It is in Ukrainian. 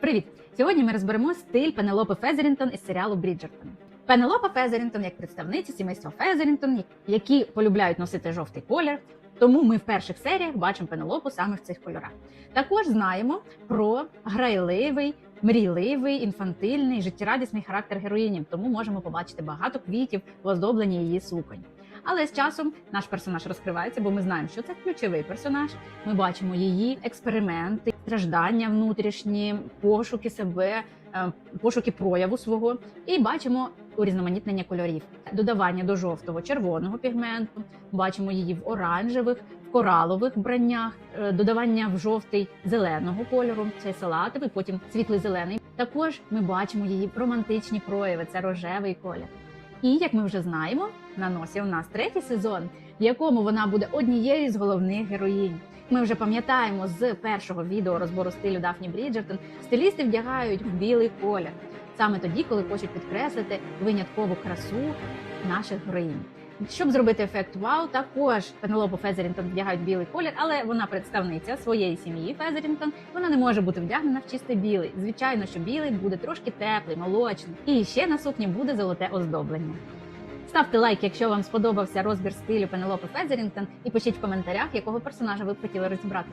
Привіт! Сьогодні ми розберемо стиль Пенелопи Фезерінтон із серіалу Бріджертон. Пенелопа Фезерінтон як представниця сімейства Фезерінтон, які полюбляють носити жовтий колір. Тому ми в перших серіях бачимо Пенелопу саме в цих кольорах. Також знаємо про грайливий, мрійливий, інфантильний, життєрадісний характер героїні, тому можемо побачити багато квітів в оздобленні її суконь. Але з часом наш персонаж розкривається, бо ми знаємо, що це ключовий персонаж. Ми бачимо її експерименти, страждання внутрішні, пошуки себе, е, пошуки прояву свого, і бачимо урізноманітнення кольорів, додавання до жовтого червоного пігменту. Бачимо її в оранжевих, в коралових вбраннях, е, додавання в жовтий зеленого кольору, це салатовий, потім світлий зелений. Також ми бачимо її романтичні прояви, це рожевий колір. І як ми вже знаємо, на носі у нас третій сезон, в якому вона буде однією з головних героїнь. Ми вже пам'ятаємо з першого відео розбору стилю Дафні Бріджертон, стилісти вдягають в білий колір саме тоді, коли хочуть підкреслити виняткову красу наших героїнь. Щоб зробити ефект вау, також Пенелопу Фезерінтон вдягають білий колір, але вона представниця своєї сім'ї Фезерінтон. Вона не може бути вдягнена в чистий білий. Звичайно, що білий буде трошки теплий, молочний. І ще на сукні буде золоте оздоблення. Ставте лайк, якщо вам сподобався розбір стилю Пенелопи Федзерінгтон, і пишіть в коментарях, якого персонажа ви б хотіли розібрати.